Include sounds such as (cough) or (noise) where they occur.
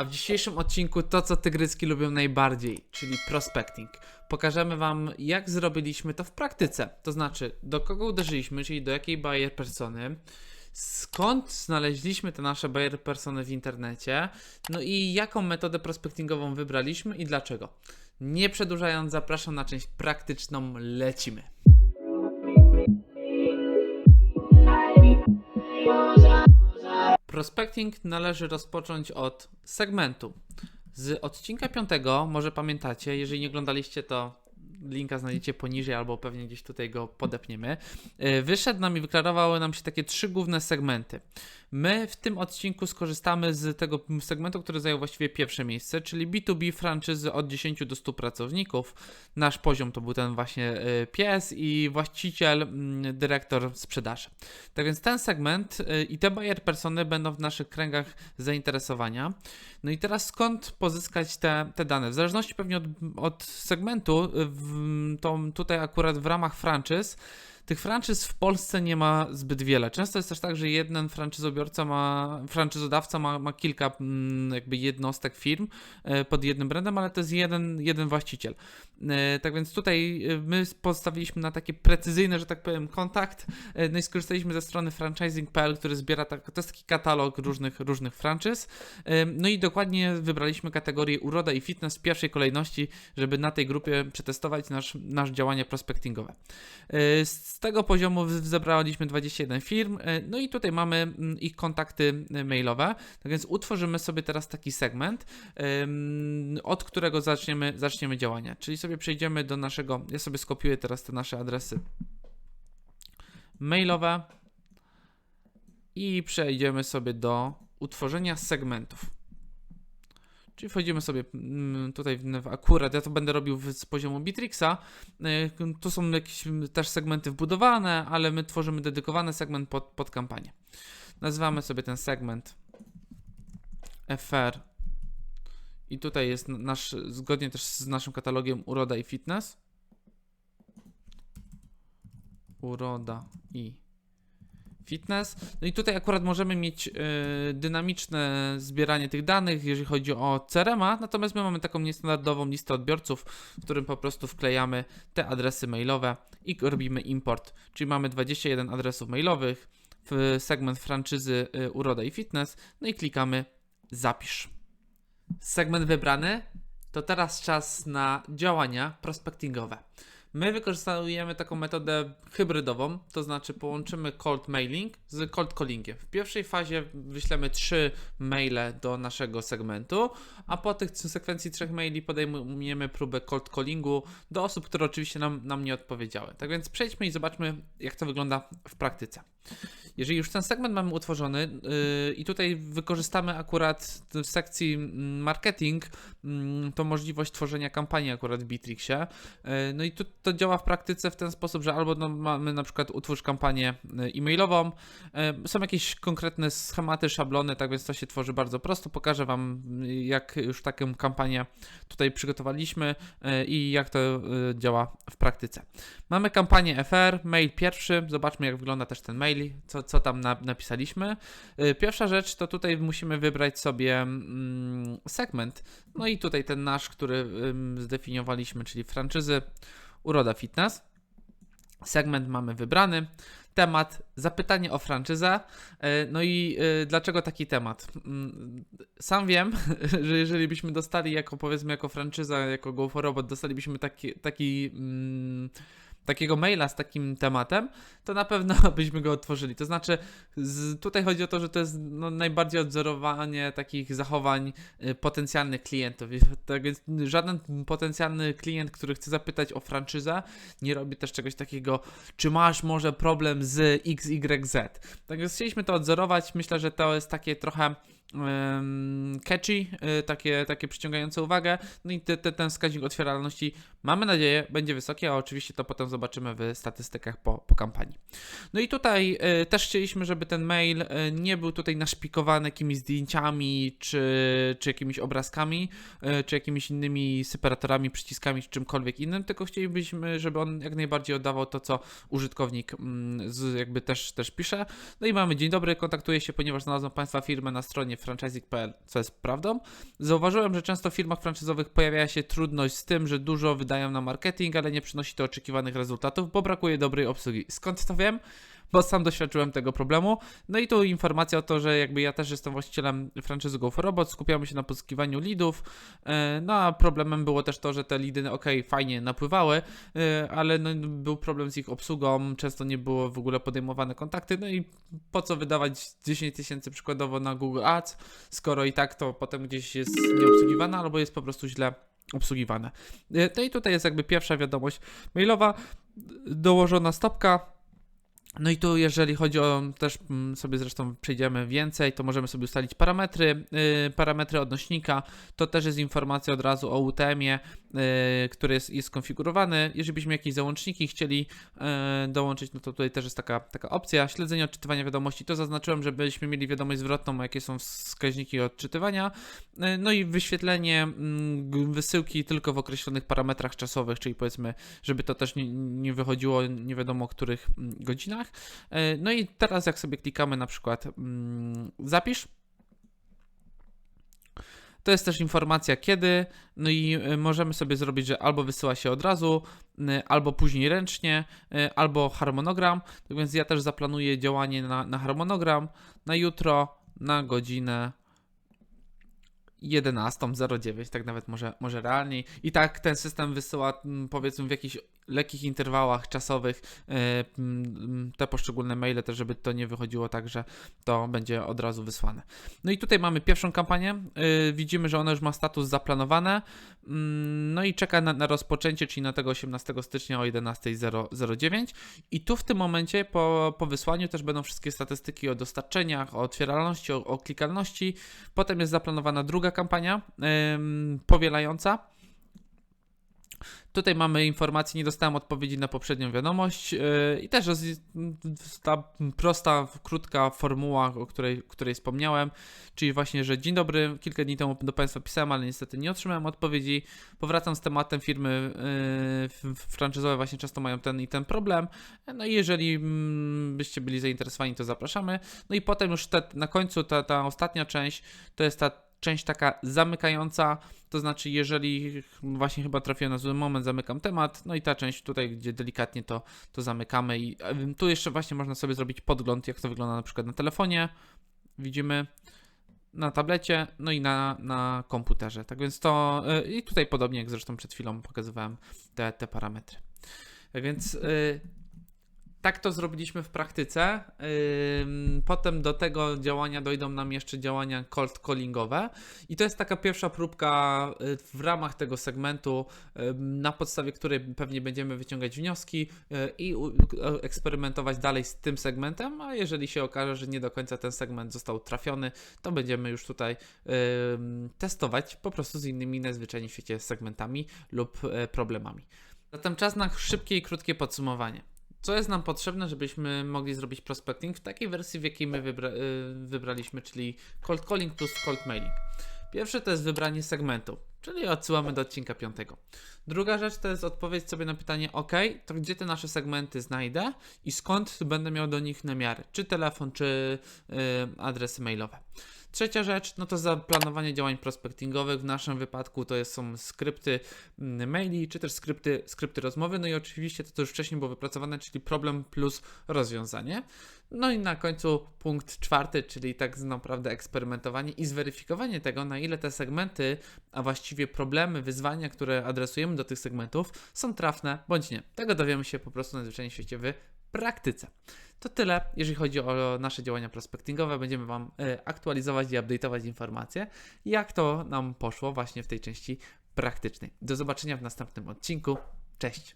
A w dzisiejszym odcinku to, co tygryski lubią najbardziej, czyli prospecting. Pokażemy Wam, jak zrobiliśmy to w praktyce. To znaczy, do kogo uderzyliśmy, czyli do jakiej buyer persony, skąd znaleźliśmy te nasze buyer persony w internecie, no i jaką metodę prospectingową wybraliśmy i dlaczego. Nie przedłużając, zapraszam na część praktyczną, lecimy. Prospecting należy rozpocząć od segmentu. Z odcinka 5, może pamiętacie, jeżeli nie oglądaliście, to linka znajdziecie poniżej albo pewnie gdzieś tutaj go podepniemy. Yy, Wyszedł nam i wyklarowały nam się takie trzy główne segmenty. My w tym odcinku skorzystamy z tego segmentu, który zajął właściwie pierwsze miejsce, czyli B2B franczyzy od 10 do 100 pracowników. Nasz poziom to był ten właśnie yy, pies i właściciel, mm, dyrektor sprzedaży. Tak więc ten segment y, i te buyer persony będą w naszych kręgach zainteresowania. No i teraz skąd pozyskać te, te dane? W zależności pewnie od, od segmentu, y, w, to tutaj akurat w ramach franczyz, tych franczyz w Polsce nie ma zbyt wiele. Często jest też tak, że jeden franczyzobiorca ma, franczyzodawca ma, ma kilka mm, jakby jednostek firm e, pod jednym brandem, ale to jest jeden, jeden właściciel. E, Tak więc tutaj e, my postawiliśmy na taki precyzyjny, że tak powiem, kontakt. No i skorzystaliśmy ze strony franchising.pl, który zbiera tak, to jest taki katalog różnych, różnych franczyz. No i dokładnie wybraliśmy kategorię uroda i fitness w pierwszej kolejności, żeby na tej grupie przetestować nasz, nasz działanie prospectingowe. E, Z tego poziomu zebraliśmy 21 firm, e, no i tutaj mamy mm, ich kontakty e, mailowe. Tak więc utworzymy sobie teraz taki segment, od którego zaczniemy, zaczniemy działania. Czyli sobie przejdziemy do naszego, ja sobie skopiuję teraz te nasze adresy mailowe i przejdziemy sobie do utworzenia segmentów. Czyli wchodzimy sobie mm, tutaj w, akurat, ja to będę robił z poziomu Bitrixa. Y, Tu są jakieś mm, też segmenty wbudowane, ale my tworzymy dedykowany segment pod, pod kampanię. Nazywamy sobie ten segment FR. I tutaj jest nasz, zgodnie też z naszym katalogiem Uroda i Fitness. Uroda i fitness. No i tutaj akurat możemy mieć y, dynamiczne zbieranie tych danych, jeżeli chodzi o CRM-a, natomiast my mamy taką niestandardową listę odbiorców, w którym po prostu wklejamy te adresy mailowe i robimy import. Czyli mamy 21 adresów mailowych w segment franczyzy y, Uroda i Fitness, no i klikamy zapisz. Segment wybrany, to teraz czas na działania prospectingowe. My wykorzystujemy taką metodę hybrydową, to znaczy połączymy cold mailing z cold callingiem. W pierwszej fazie wyślemy trzy maile do naszego segmentu, a po tych sekwencji trzech maili podejmujemy próbę cold callingu do osób, które oczywiście nam, nam nie odpowiedziały. Tak więc przejdźmy i zobaczmy, jak to wygląda w praktyce. Jeżeli już ten segment mamy utworzony yy, i tutaj wykorzystamy akurat w sekcji mm, marketing mm, to możliwość tworzenia kampanii akurat w Bitrixie. Yy, No i tu to działa w praktyce w ten sposób, że albo no, mamy na przykład utwórz kampanię yy, e-mailową, yy, są jakieś konkretne schematy, szablony, tak więc to się tworzy bardzo prosto. Pokażę Wam, yy, jak już taką kampanię tutaj przygotowaliśmy i jak to działa w praktyce. Mamy kampanię FR, mail pierwszy, zobaczmy jak wygląda też ten mail, co, co tam na, napisaliśmy. Y, Pierwsza rzecz to tutaj musimy wybrać sobie mm, segment, no i tutaj ten nasz, który zdefiniowaliśmy, czyli franczyzy Uroda Fitness. Segment mamy wybrany. Temat zapytanie o franczyzę. Y, No i y, dlaczego taki temat? Mm, Sam wiem, (laughs) że jeżeli byśmy dostali jako powiedzmy jako franczyza, jako Go for Robot, dostalibyśmy taki, taki mm, takiego maila z takim tematem, to na pewno (laughs) byśmy go otworzyli. To znaczy, z, tutaj chodzi o to, że to jest no, najbardziej odzorowanie takich zachowań y, potencjalnych klientów. (laughs) Tak więc żaden potencjalny klient, który chce zapytać o franczyzę, nie robi też czegoś takiego, czy masz może problem z XYZ. Tak więc chcieliśmy to odzorować. Myślę, że to jest takie trochę catchy, y, takie, takie przyciągające uwagę. No i te, te, ten wskaźnik otwieralności, mamy nadzieję, będzie wysoki, a oczywiście to potem zobaczymy w statystykach po, po kampanii. No i tutaj y, też chcieliśmy, żeby ten mail y, nie był tutaj naszpikowany jakimiś zdjęciami, czy, czy jakimiś obrazkami, czy jakimiś innymi separatorami, przyciskami, czy czymkolwiek innym, tylko chcielibyśmy, żeby on jak najbardziej oddawał to, co użytkownik mm, jakby też, też pisze. No i mamy dzień dobry, kontaktuję się, ponieważ znalazłem Państwa firmę na stronie franchising.pl, co jest prawdą. Zauważyłem, że często w firmach franczyzowych pojawia się trudność z tym, że dużo wydają na marketing, ale nie przynosi to oczekiwanych rezultatów, bo brakuje dobrej obsługi. Skąd to wiem? Bo sam doświadczyłem tego problemu. No i tu informacja o to, że jakby ja też jestem właścicielem franczyzy Go for Robot, skupiamy się na pozyskiwaniu leadów. e, No a problemem było też to, że te leady, ok, fajnie napływały, e, ale no, był problem z ich obsługą, często nie było w ogóle podejmowane kontakty. No i po co wydawać 10 tysięcy przykładowo na Google Ads, skoro i tak to potem gdzieś jest nieobsługiwane albo jest po prostu źle obsługiwane. E, No i tutaj jest jakby pierwsza wiadomość mailowa, dołożona stopka. No i tu, jeżeli chodzi o też mm, sobie zresztą przejdziemy więcej, to możemy sobie ustalić parametry, yy, parametry odnośnika. To też jest informacja od razu o UTM-ie, yy, który jest, jest skonfigurowany. Jeżeli byśmy jakieś załączniki chcieli yy, dołączyć, no to tutaj też jest taka, taka opcja. Śledzenie odczytywania wiadomości, to zaznaczyłem, żebyśmy mieli wiadomość zwrotną, jakie są wskaźniki odczytywania. Yy, no i wyświetlenie g- wysyłki tylko w określonych parametrach czasowych, czyli powiedzmy, żeby to też nie, nie wychodziło nie wiadomo których mm, godzinach. E, No i teraz jak sobie klikamy na przykład mm, zapisz, to jest też informacja kiedy, no i y, możemy sobie zrobić, że albo wysyła się od razu, albo później ręcznie, y, albo harmonogram. Tak więc ja też zaplanuję działanie na, na harmonogram na jutro, na godzinę 11.09, tak nawet może, może realniej. I tak ten system wysyła powiedzmy w jakichś lekkich interwałach czasowych e, te poszczególne maile, też żeby to nie wychodziło tak, że to będzie od razu wysłane. No i tutaj mamy pierwszą kampanię. E, Widzimy, że ona już ma status zaplanowane. Mm, No i czeka na, na rozpoczęcie, czyli na tego 18 stycznia o 11.09. I tu w tym momencie po, po wysłaniu też będą wszystkie statystyki o dostarczeniach, o otwieralności, o, o klikalności. Potem jest zaplanowana druga kampania powielająca. Tutaj mamy informację, nie dostałem odpowiedzi na poprzednią wiadomość yy, i też ta prosta, krótka formuła, o której, której wspomniałem, czyli właśnie, że dzień dobry, kilka dni temu do Państwa pisałem, ale niestety nie otrzymałem odpowiedzi. Powracam z tematem firmy yy, franczyzowe właśnie często mają ten i ten problem. No i jeżeli mm, byście byli zainteresowani, to zapraszamy. No i potem już te, na końcu ta, ta ostatnia część to jest ta część taka zamykająca, to znaczy jeżeli właśnie chyba trafiłem na zły moment, zamykam temat, no i ta część tutaj, gdzie delikatnie to, to zamykamy i em, tu jeszcze właśnie można sobie zrobić podgląd, jak to wygląda na przykład na telefonie, widzimy na tablecie, no i na, na komputerze, tak więc to y, i tutaj podobnie jak zresztą przed chwilą pokazywałem te, te parametry. Więc y, tak to zrobiliśmy w praktyce. Potem do tego działania dojdą nam jeszcze działania cold callingowe. I to jest taka pierwsza próbka y, w ramach tego segmentu, na podstawie której pewnie będziemy wyciągać wnioski y, i u- eksperymentować dalej z tym segmentem. A jeżeli się okaże, że nie do końca ten segment został trafiony, to będziemy już tutaj testować po prostu z innymi najzwyczajniej w świecie segmentami lub e, problemami. Zatem czas na szybkie i krótkie podsumowanie. Co jest nam potrzebne, żebyśmy mogli zrobić prospecting w takiej wersji, w jakiej my wybra- y, wybraliśmy, czyli cold calling plus cold mailing. Pierwsze to jest wybranie segmentu, czyli odsyłamy do odcinka piątego. Druga rzecz to jest odpowiedź sobie na pytanie, ok, to gdzie te nasze segmenty znajdę i skąd będę miał do nich namiary, czy telefon, czy y, adresy mailowe. Trzecia rzecz, no to zaplanowanie działań prospectingowych. W naszym wypadku to jest, są skrypty mm, maili, czy też skrypty, skrypty rozmowy. No i oczywiście to, co już wcześniej było wypracowane, czyli problem plus rozwiązanie. No i na końcu punkt czwarty, czyli tak naprawdę eksperymentowanie i zweryfikowanie tego, na ile te segmenty, a właściwie problemy, wyzwania, które adresujemy do tych segmentów, są trafne bądź nie. Tego dowiemy się po prostu na zwyczajnym świecie w praktyce. To tyle, jeżeli chodzi o nasze działania prospectingowe. Będziemy Wam e, aktualizować i update'ować informacje, jak to nam poszło właśnie w tej części praktycznej. Do zobaczenia w następnym odcinku. Cześć!